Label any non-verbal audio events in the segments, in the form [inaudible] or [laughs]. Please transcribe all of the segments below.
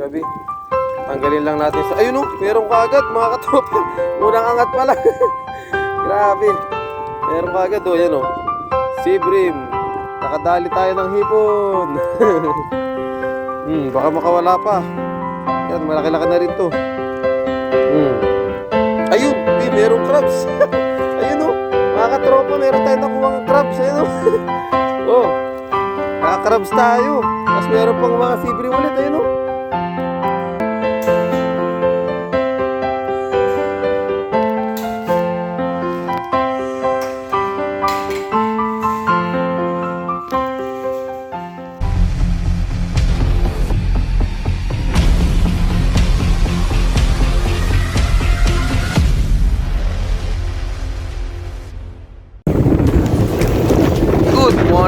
Gabi. Tanggalin lang natin sa... Ayun o, meron ka agad mga katropa. [laughs] Unang angat pa lang. [laughs] Grabe. Meron ka agad o, yan o. Sea bream. Nakadali tayo ng hipon. [laughs] hmm, baka makawala pa. Yan, malaki-laki na rin to. Hmm. Ayun, di, merong crabs. Ayun o, mga katropa, meron tayo nakuha ng crabs. Ayun o. oh, nakakrabs tayo. Tapos meron pang mga sea bream ulit. Ayun o.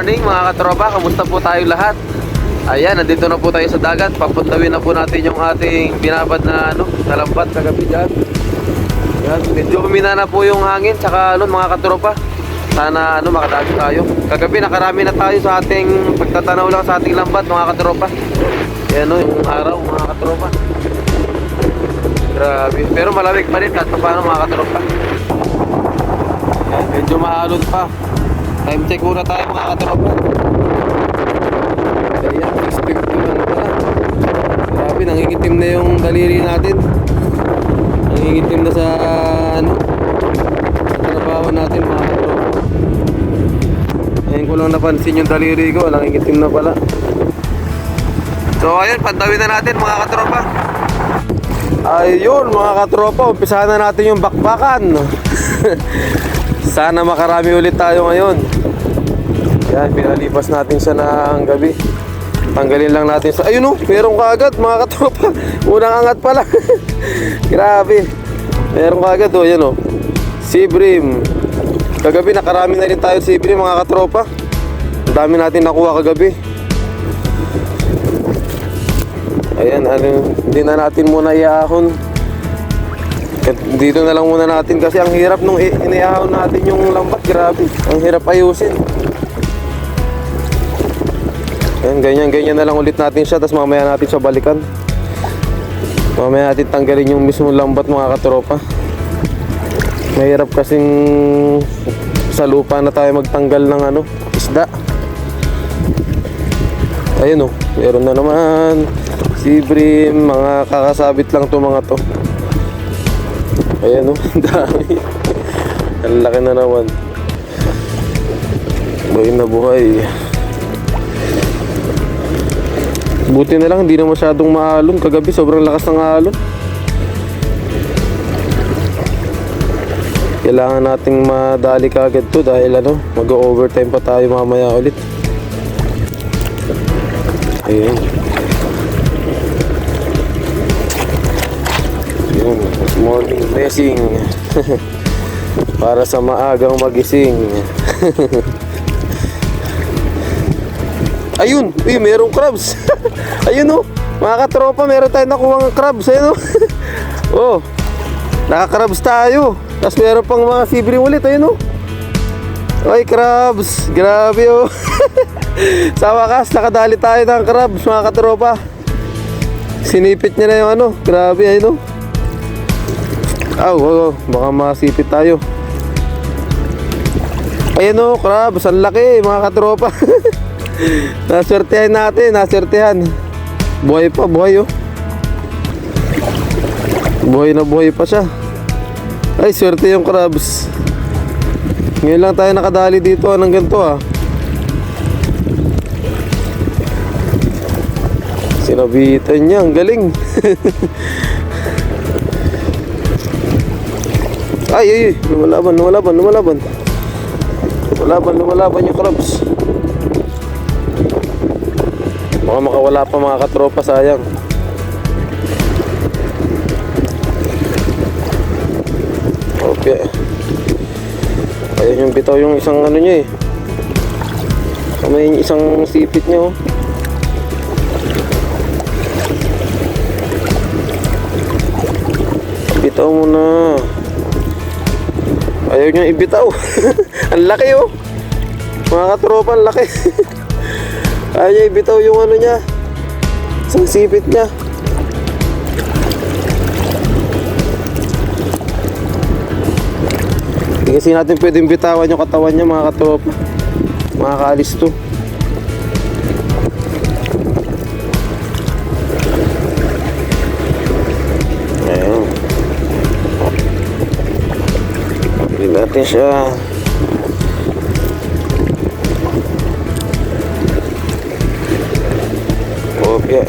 morning mga katropa, kamusta po tayo lahat? Ayan, nandito na po tayo sa dagat. Papuntawin na po natin yung ating binabad na ano, talambat kagabi dyan. Ayan, medyo umina na po yung hangin, tsaka ano, mga katropa. Sana ano, makadami tayo. Kagabi nakarami na tayo sa ating pagtatanaw lang sa ating lambat mga katropa. Ayan o, yung araw mga katropa. Grabe. Pero malamig pa rin kahit pa paano mga katropa. Ayan, medyo mahalon pa. Time check muna tayo mga katropa. Expect ko lang pala. Grabe, nangingitim na yung daliri natin. Nangingitim na sa ano, trabaho natin mga katropa. Ngayon ko lang napansin yung daliri ko, nangingitim na pala. So ayun, pantawin na natin mga katropa. Ayun mga katropa, umpisahan na natin yung bakbakan. [laughs] Sana makarami ulit tayo ngayon. Yan, pinalipas natin siya ng gabi. Tanggalin lang natin sa... Ayun oh, meron ka agad mga katropa. [laughs] Unang angat pa lang. [laughs] Grabe. Meron ka agad oh, yan oh. Sea bream. Kagabi nakarami na rin tayo sea bream mga katropa. Ang dami natin nakuha kagabi. Ayan, ano, hindi na natin muna iahon. Dito na lang muna natin kasi ang hirap nung i- iniahon natin yung lambat. Grabe, ang hirap ayusin. Ayan, ganyan, ganyan na lang ulit natin siya. Tapos mamaya natin siya balikan. Mamaya natin tanggalin yung mismo lambat mga katropa. Mahirap kasing sa lupa na tayo magtanggal ng ano, isda. Ayun oh, meron na naman. Sea bream, mga kakasabit lang to mga to. Ayan oh, ang [laughs] dami. Ang laki na naman. Buhay na buhay. Buti na lang, hindi na masyadong maalon. Kagabi, sobrang lakas ng alon. Kailangan nating madali kagad to dahil ano, mag-overtime pa tayo mamaya ulit. Ayun. Morning blessing. [laughs] Para sa maagang magising. [laughs] Ayun, uy, merong crabs. [laughs] Ayun oh, mga katropa, meron tayong nakuha ng crabs. Ayun oh. oh, nakakrabs tayo. Tapos meron pang mga sibring ulit. Ayun oh. Ay, crabs. Grabe oh. sa wakas, nakadali tayo ng crabs, mga katropa. Sinipit niya na yung ano. Grabe, ayun oh. Aw, oh, oh, baka masipit tayo. Ayun oh, crabs. Ang laki, mga katropa. [laughs] Naswertehan natin, naswertehan. Buhay pa, buhay oh. Buhay na buhay pa siya. Ay, swerte yung crabs. Ngayon lang tayo nakadali dito ah, ng ganito ah. Sinabitan niya, ang galing. [laughs] ay, ay, ay, lumalaban, lumalaban, lumalaban. Lumalaban, lumalaban yung crabs. Baka makawala pa mga katropa, sayang. Okay. Ayun yung bitaw yung isang ano niya eh. Kamay yung isang sipit niya oh. Bitaw mo na. Ayaw niya ibitaw. [laughs] ang laki oh. Mga katropa, ang laki. [laughs] Ayaw niya ibitaw yung ano niya. Isang sipit niya. Hindi kasi natin pwedeng bitawan yung katawan niya mga katropa. Mga kaalis to. Hindi natin siya. Kopya.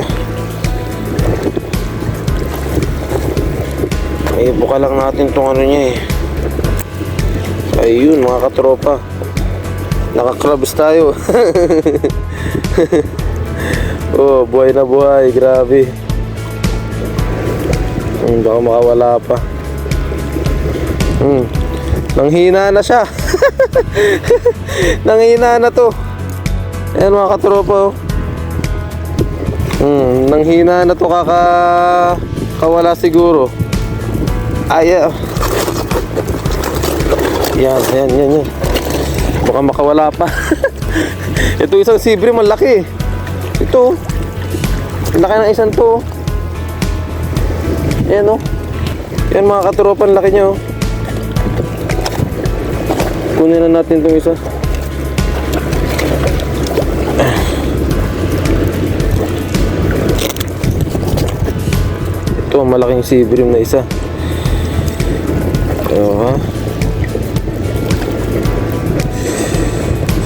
Ibuka lang natin tong ano niya eh. Ayun mga katropa. Nakakrabs tayo. [laughs] oh, buhay na buhay. Grabe. Hmm, baka makawala pa. Hmm. Nanghina na siya. [laughs] Nanghina na to. Ayan mga katropa oh. Hmm, nanghina na to kaka kawala siguro. Ay, ah. Yan, yan, yan, yan. Baka makawala pa. [laughs] Ito isang sibre, malaki. Ito. Ang laki ng isang to. Ayan o. Yan mga katropan, laki niya o. Kunin na natin itong isa. Ito, malaking sibrim na isa. Ayan ha.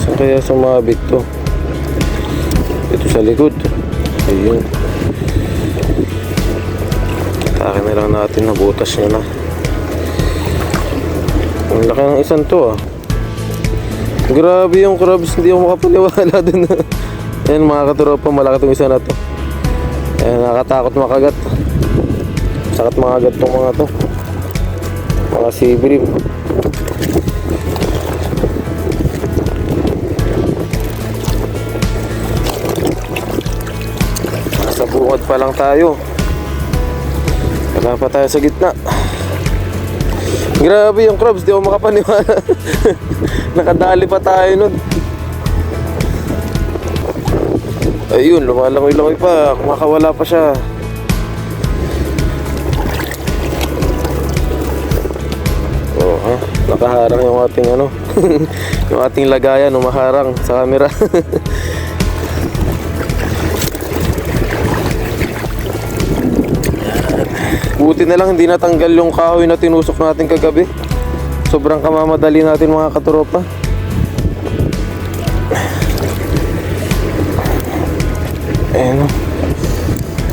Saan kaya sumabit to? Ito sa likod. Ayun. Akin na lang natin na butas niya na. Ang laki ng isang to ah. Grabe yung crabs, hindi ako makapaniwala [laughs] dun. Ayan mga katropa, malaki tong isa na to. Ayan, nakakatakot makagat. Sakit makagat tong mga to. Mga sibrim. Sa bukod pa lang tayo. Wala pa tayo sa gitna. Grabe yung crabs, di ako makapaniwala. [laughs] Nakadali pa tayo nun. Ayun, lumalangoy-langoy pa. Kumakawala pa siya. Oh, ha? Nakaharang yung ating ano. [laughs] yung ating lagayan, umaharang sa camera. [laughs] Buti na lang hindi natanggal yung kahoy na tinusok natin kagabi. Sobrang kamamadali natin mga katropa. Ayan o.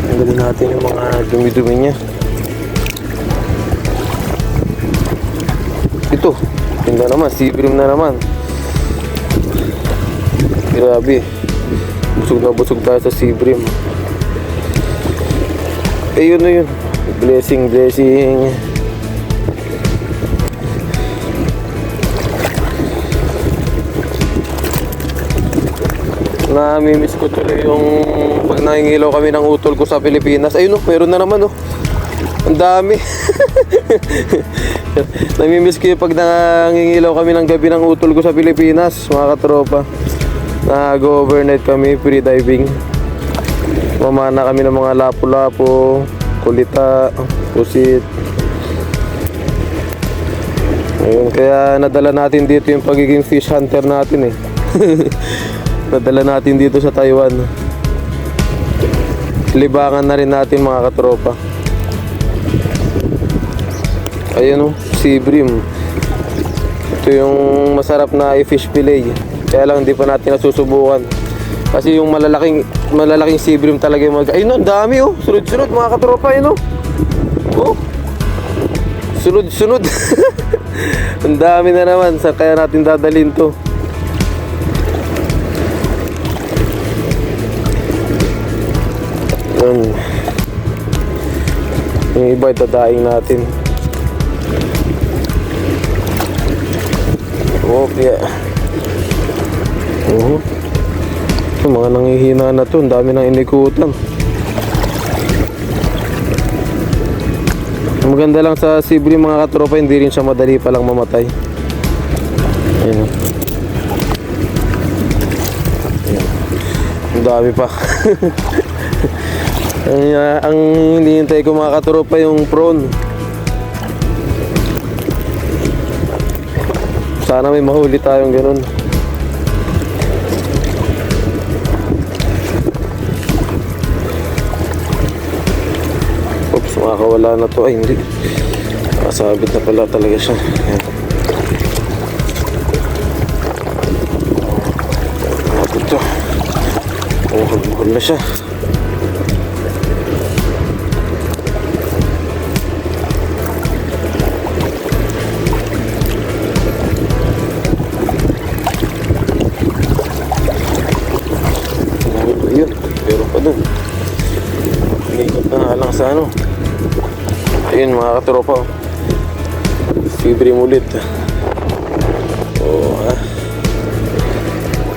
Tanggalin natin yung mga dumi-dumi niya. Ito. Tinda naman. Sibrim na naman. Grabe. Busog na busog tayo sa sibrim. Eh yun na yun. Blessing, blessing. Namimiss ko tuloy yung pag nangingilaw kami ng utol ko sa Pilipinas. Ayun oh, meron na naman oh. Ang dami. [laughs] Namimiss ko yung pag nangingilaw kami ng gabi ng utol ko sa Pilipinas, mga katropa. Nag-overnight kami, free diving. Mamana kami ng mga lapu-lapu, kulita, pusit. Ayun, kaya nadala natin dito yung pagiging fish hunter natin eh. [laughs] nadala natin dito sa Taiwan. Libangan na rin natin mga katropa. Ayun oh, sea bream. Ito yung masarap na i-fish fillet. Kaya lang hindi pa natin nasusubukan. Kasi yung malalaking malalaking sea bream talaga yung mag... Ayun oh, ang dami oh. Sunod-sunod mga katropa, ayun oh. Oh. Sunod-sunod. [laughs] ang dami na naman. Sa kaya natin dadalhin to. Yun. Yung iba itadaing natin. Okay. Oo. Yung mga nangihina na to, dami nang inikutan. Maganda lang sa Sibri mga katropa, hindi rin siya madali palang mamatay. Ayun. Ayun. Ang dami pa. [laughs] Ang, ah, ang hinihintay ko mga katropa yung prawn. Sana may mahuli tayong ganun. Makakawala na to. Ay, hindi. Nakasabit na pala talaga siya. Ayan. Natin to. Buhol-buhol na siya. Mga katropa. oh. Sibrim ulit. Oo ha.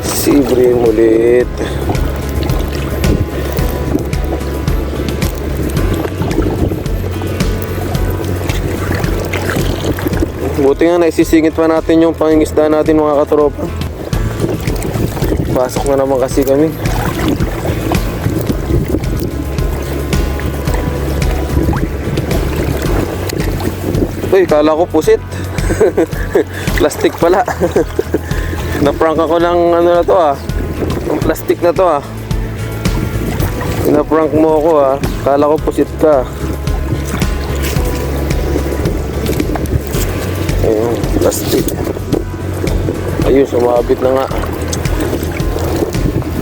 Sibrim ulit. Buti nga naisisingit pa natin yung pangingisda natin mga katropa. Pasok na naman kasi kami. Uy, kala ko pusit. [laughs] plastic pala. [laughs] Na-prank ako ng ano na to ah. Yung plastic na to ah. Na-prank mo ako ah. Kala ko pusit ka. Ayun, plastic. Ayun, sumabit na nga.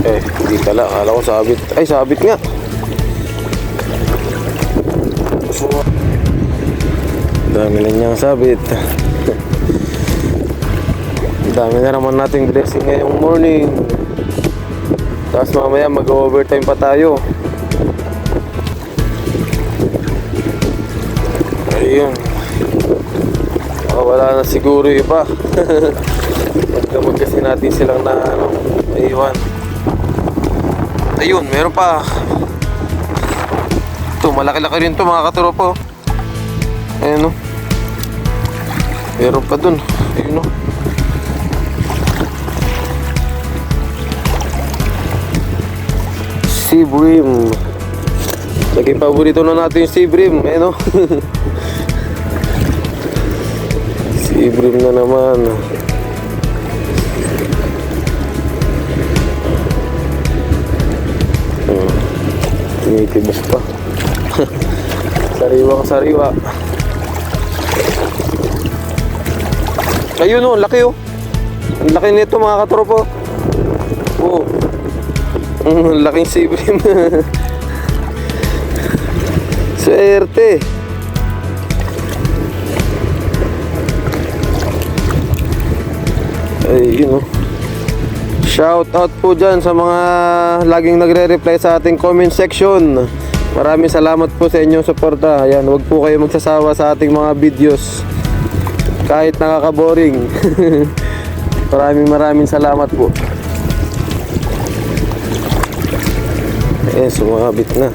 Eh, hindi pala. Kala ko sabit. Ay, sabit nga. Dami na niyang sabit. [laughs] Dami na naman nating blessing ngayong morning. Tapos mamaya mag-overtime pa tayo. Ayun. Ah, wala na siguro iba. [laughs] Magdamag kasi natin silang na ano, naiwan. Ayun, meron pa. Ito, malaki-laki rin to mga katropo. Ayun o. Meron pa dun. Ayun o. Sea bream. Naging paborito na natin yung sea bream. Ayun o. [laughs] sea bream na naman. Hmm. Tinitibas pa. Sariwang [laughs] sariwa. Ayun o, laki o. Ang laki nito mga katropo. Oo. [laughs] Ang laking sibrim. [laughs] Swerte. Ayun o. Shout out po dyan sa mga laging nagre-reply sa ating comment section. Maraming salamat po sa inyong suporta. Ayan, huwag po kayo magsasawa sa ating mga videos kahit nakaka-boring. [laughs] maraming maraming salamat po. Eh, sumabit na.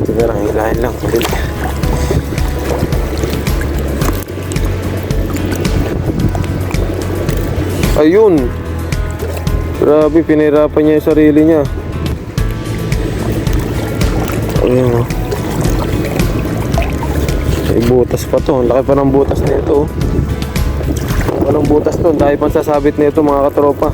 Ito na lang, hilahin lang. Ayun. Grabe, pinahirapan niya yung sarili niya. Ayun, oh. May butas pa to. Laki pa ng butas nito. oh. Walang butas to. Dahil pang sasabit nito mga katropa.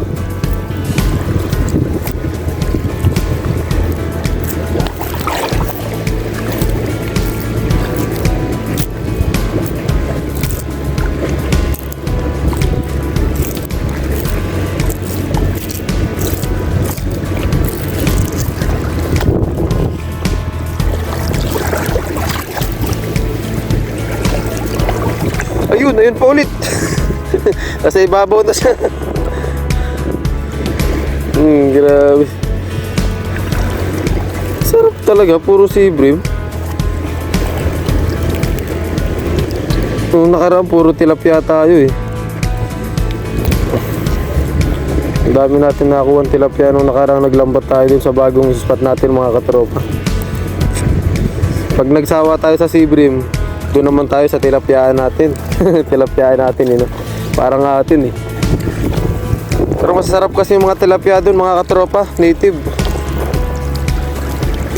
Ayun, pa ulit. [laughs] Nasa ibabaw na siya. hmm, grabe. Sarap talaga, puro sibrim. Nung nakaraan, puro tilapia tayo eh. Ang dami natin nakuha ng tilapia nung nakaraan naglambat tayo dun sa bagong spot natin mga katropa. Pag nagsawa tayo sa sibrim, doon naman tayo sa tilapia natin. [laughs] tilapia natin, yun. Parang atin eh. Pero masasarap kasi yung mga tilapia doon, mga katropa, native.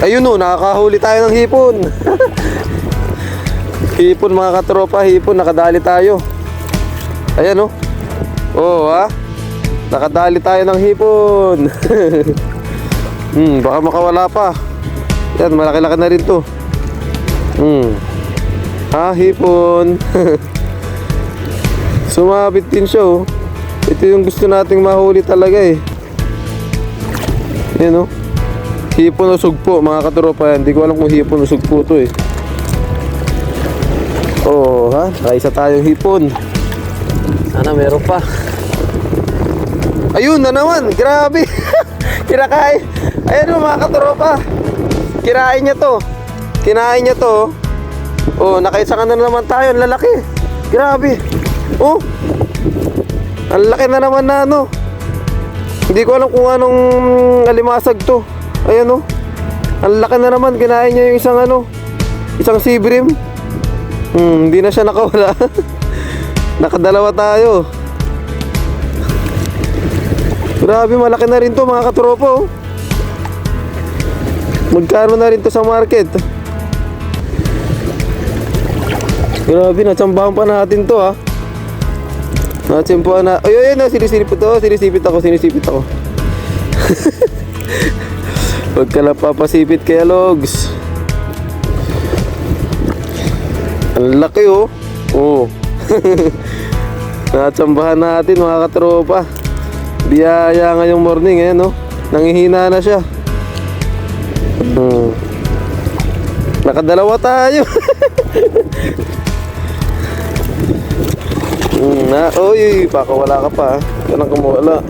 Ayun o, nakakahuli tayo ng hipon. [laughs] hipon mga katropa, hipon, nakadali tayo. Ayan o. Oo ha. Nakadali tayo ng hipon. [laughs] hmm, baka makawala pa. Yan, malaki-laki na rin to. Hmm. Ha, hipon. [laughs] Sumabit din siya oh. Ito yung gusto nating mahuli talaga eh. Yan oh. Hipon o sugpo mga katropa yan. Hindi ko alam kung hipon o sugpo to eh. Oh, ha? Nakaisa tayong hipon. Sana meron pa. Ayun na naman. Grabe. [laughs] Kinakain. Ayan o mga katropa. Kinain niya to. Kinain niya to. Oh, nakaisa ka na naman tayo. Ang lalaki. Grabe. Oh. Ang laki na naman na ano. Hindi ko alam kung anong alimasag to. Ayan oh. Ang laki na naman. Kinain niya yung isang ano. Isang sibrim. Hmm, hindi na siya nakawala. [laughs] Nakadalawa tayo. Grabe, malaki na rin to mga katropo. oh. Magkano na rin to sa market? Grabe, natsambahan pa natin to ha. Natsambahan na. Ay, ay, ay, na, sinisipit ako, sinisipit ako, sinisipit ako. [laughs] Huwag ka lang kaya logs. Ang laki oh. Oo. [laughs] Natsambahan natin mga katropa. Biyaya ngayong morning eh no. Nangihina na siya. Hmm. Nakadalawa tayo. [laughs] na, oy, baka wala ka pa. ah. Kanang kumawala.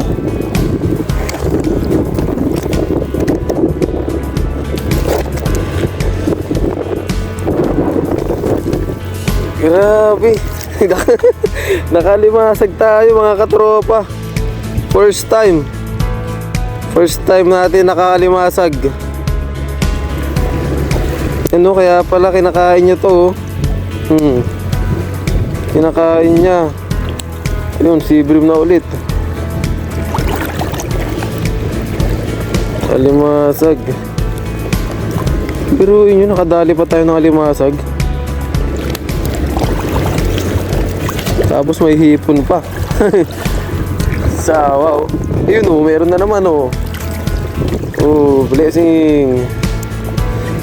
Grabe. [laughs] Nakalimasag tayo mga katropa. First time. First time natin nakalimasag. Ano kaya pala kinakain niya to. oh. Hmm. Kinakain niya. Ayun, si Brim na ulit. Alimasag. Pero yun, nakadali pa tayo ng alimasag. Tapos may hipon pa. [laughs] Sawa oh. Ayun oh, meron na naman oh. Oh, blessing.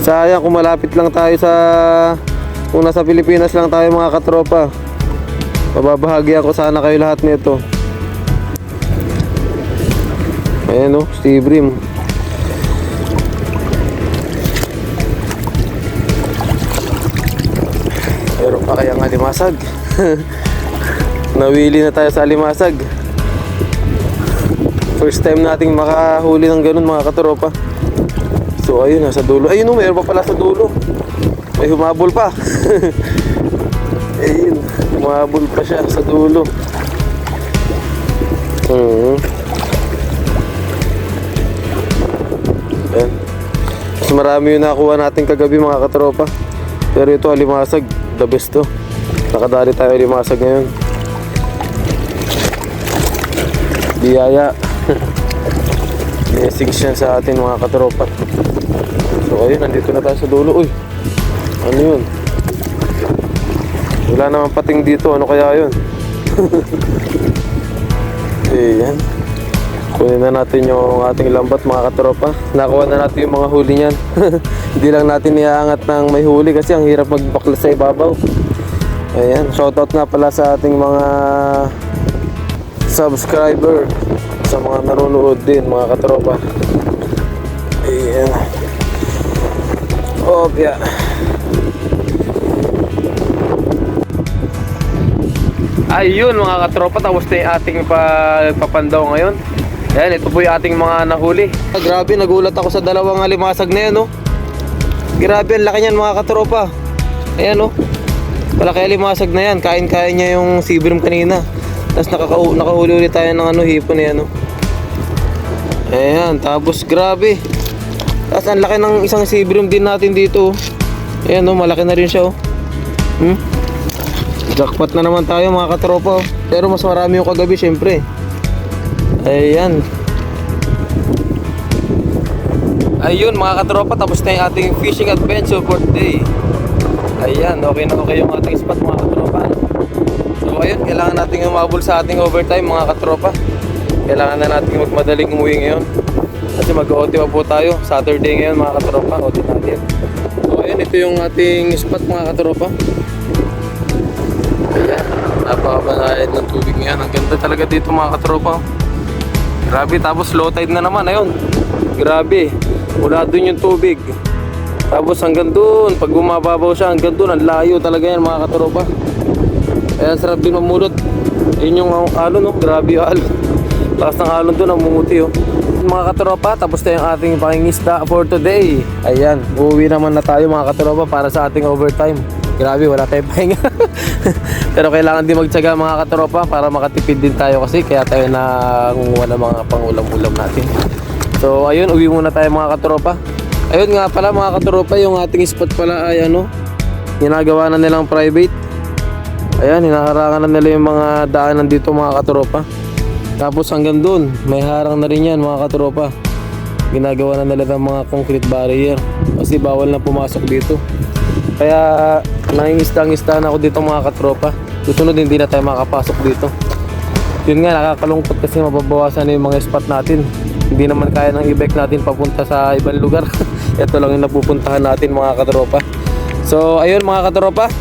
Sayang kung malapit lang tayo sa kung nasa Pilipinas lang tayo mga katropa. Pababahagi ako sana kayo lahat nito. Ayan oh, Steve Rim. Meron pa kayang alimasag. [laughs] Nawili na tayo sa alimasag. First time nating makahuli ng ganun mga katropa. So ayun, nasa dulo. Ayun, oh, mayroon pa pala sa dulo. May humabol pa. [laughs] ayun, humabol pa siya sa dulo. Mhm. Ayan. Mas marami yung nakuha natin kagabi mga katropa. Pero ito, alimasag. The best to. Nakadali tayo alimasag ngayon. Biyaya. Blessings [laughs] yan sa atin mga katropa. So ayun, nandito na tayo sa dulo. Uy, ano yun? Wala naman pating dito. Ano kaya yun? [laughs] Ayan. Kunin na natin yung ating lambat mga katropa. Nakuha na natin yung mga huli niyan. [laughs] Hindi lang natin iaangat ng may huli kasi ang hirap magbaklas sa ibabaw. Ayan. Shoutout nga pala sa ating mga subscriber sa mga nanonood din mga katropa. Ayan. Oh, yeah. Ayun mga katropa, tapos na yung ating pagpapandaw ngayon. Ayan, ito po yung ating mga nahuli. Ah, grabe, nagulat ako sa dalawang alimasag na yan, no? Grabe, ang laki niyan mga katropa. Ayan, no? Malaki alimasag na yan. Kain-kain niya yung sibrim kanina. Tapos nakaka nakahuli ulit tayo ng ano, hipon na yan, no? Ayan, tapos grabe. Tapos ang laki ng isang sibrim din natin dito. oh. Ayan, no? Malaki na rin siya, oh. Hmm? Jackpot na naman tayo mga katropa. Pero mas marami yung kagabi syempre. Ayan. Ayun mga katropa, tapos na yung ating fishing adventure for today. Ayan, okay na okay yung ating spot mga katropa. So ayun, kailangan natin umabol sa ating overtime mga katropa. Kailangan na natin magmadaling umuwi ngayon. Kasi mag-OT pa po tayo. Saturday ngayon mga katropa, OT natin. So ayun, ito yung ating spot mga katropa. Ayan, napakabanayad ng tubig ngayon. Ang ganda talaga dito mga katropa. Grabe, tapos low tide na naman, ayun. Grabe, mula dun yung tubig. Tapos hanggang dun, pag bumababaw siya, hanggang dun, ang layo talaga yan mga katropa. Kaya sarap din mamulot. Yun yung alon, no? Grabe yung alon. Lakas ng alon dun, namumuti, oh. Mga katropa, tapos na yung ating pangingisda for today. Ayan, uuwi naman na tayo mga katropa para sa ating overtime. Grabe, wala tayong pahinga. [laughs] [laughs] Pero kailangan din magtyaga mga katropa para makatipid din tayo kasi kaya tayo nangunguha ng mga pangulam-ulam natin. So ayun, uwi muna tayo mga katropa. Ayun nga pala mga katropa, yung ating spot pala ay ano, ginagawa na nilang private. Ayan, hinaharangan na nila yung mga daanan dito mga katropa. Tapos hanggang dun, may harang na rin yan mga katropa. Ginagawa na nila ng mga concrete barrier kasi bawal na pumasok dito. Kaya nangingista-ngista na ako dito mga katropa. Susunod hindi na tayo makapasok dito. Yun nga, nakakalungkot kasi mababawasan na yung mga spot natin. Hindi naman kaya ng i-bike natin papunta sa ibang lugar. [laughs] Ito lang yung napupuntahan natin mga katropa. So, ayun mga katropa.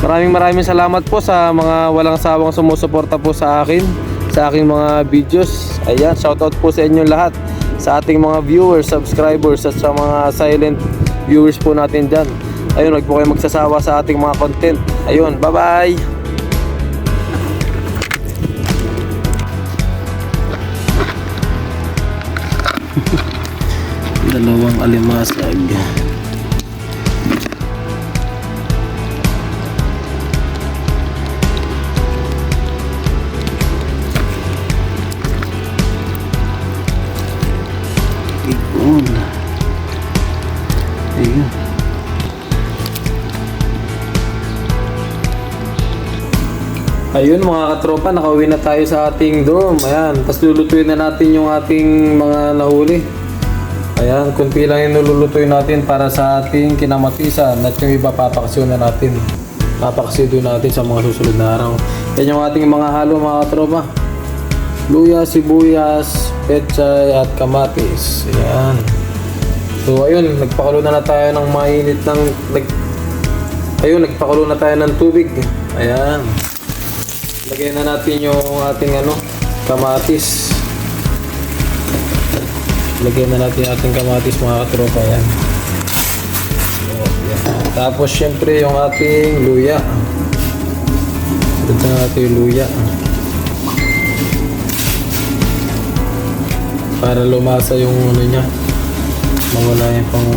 Maraming maraming salamat po sa mga walang sawang sumusuporta po sa akin. Sa aking mga videos. Ayan, shoutout po sa inyo lahat. Sa ating mga viewers, subscribers, at sa mga silent viewers po natin dyan. Ayun, huwag po kayo magsasawa sa ating mga content. Ayun, bye-bye! Dalawang alimasag. Ayun mga katropa, nakauwi na tayo sa ating dorm. Ayan, tapos lulutuin na natin yung ating mga nahuli. Ayan, kunti lang yung nilulutuin natin para sa ating kinamatisan at yung iba papakasyon na natin. Papakasyon natin sa mga susunod na araw. Yan yung ating mga halo mga katropa. Luya, sibuyas, pechay at kamatis. Ayan. So ayun, nagpakulo na, na tayo ng mainit ng... Nag, ayun, nagpakulo na tayo ng tubig. Ayan. Lagyan na natin yung ating ano, kamatis. Lagyan na natin ating kamatis mga katropa yan. So, yan. Tapos syempre yung ating luya. Ito na natin yung luya. Para lumasa yung ano niya. Mawala yung pang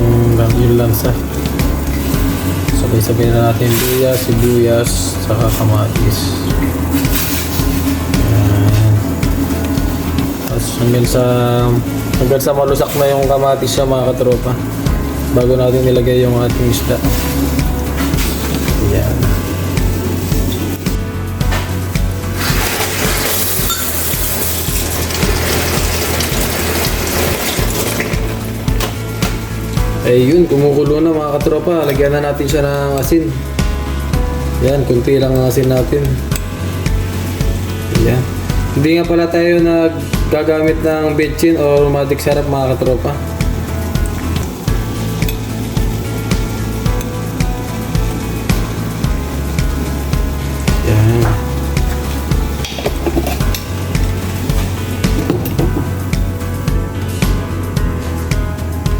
yung lansa. Sabay-sabay na natin luya, sibuyas, saka kamatis. Ayan. Tapos hanggang sa hanggang sa malusak na yung kamatis siya mga katropa bago natin nilagay yung ating isda. Ayun, kumukulo na mga katropa. Lagyan na natin siya ng asin. Yan, kunti lang ang asin natin. Ayan. Hindi nga pala tayo naggagamit ng betchin o aromatic syrup mga katropa.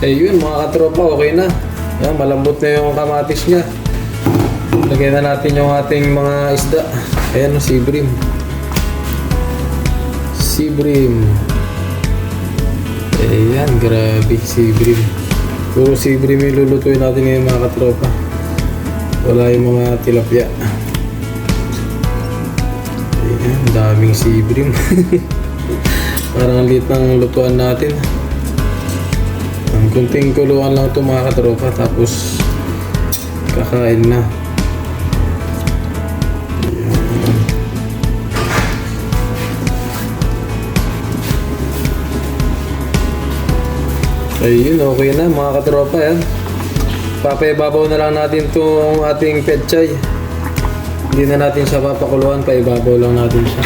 Ayun mga katropa, okay na. Yan, malambot na yung kamatis niya. Lagyan na natin yung ating mga isda. Ayan, si Brim. Si Brim. Ayan, grabe si Brim. Puro si Brim yung lulutuin natin ngayon mga katropa. Wala yung mga tilapia. Ayan, daming si Brim. [laughs] Parang ang liit ng lutuan natin. Kunting kuluan lang ito mga katropa tapos kakain na. Ayun, okay na mga katropa yan. Papaibabaw na lang natin itong ating petchay. Hindi na natin siya papakuluan, paibabaw lang natin siya.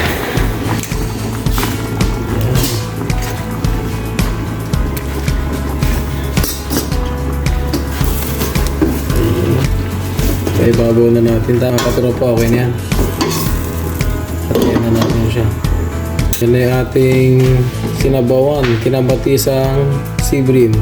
Paibabaw na natin. Tama katropa, okay na yan. Patayin na natin siya. Yan na ating sinabawan, kinabatisang sibrim.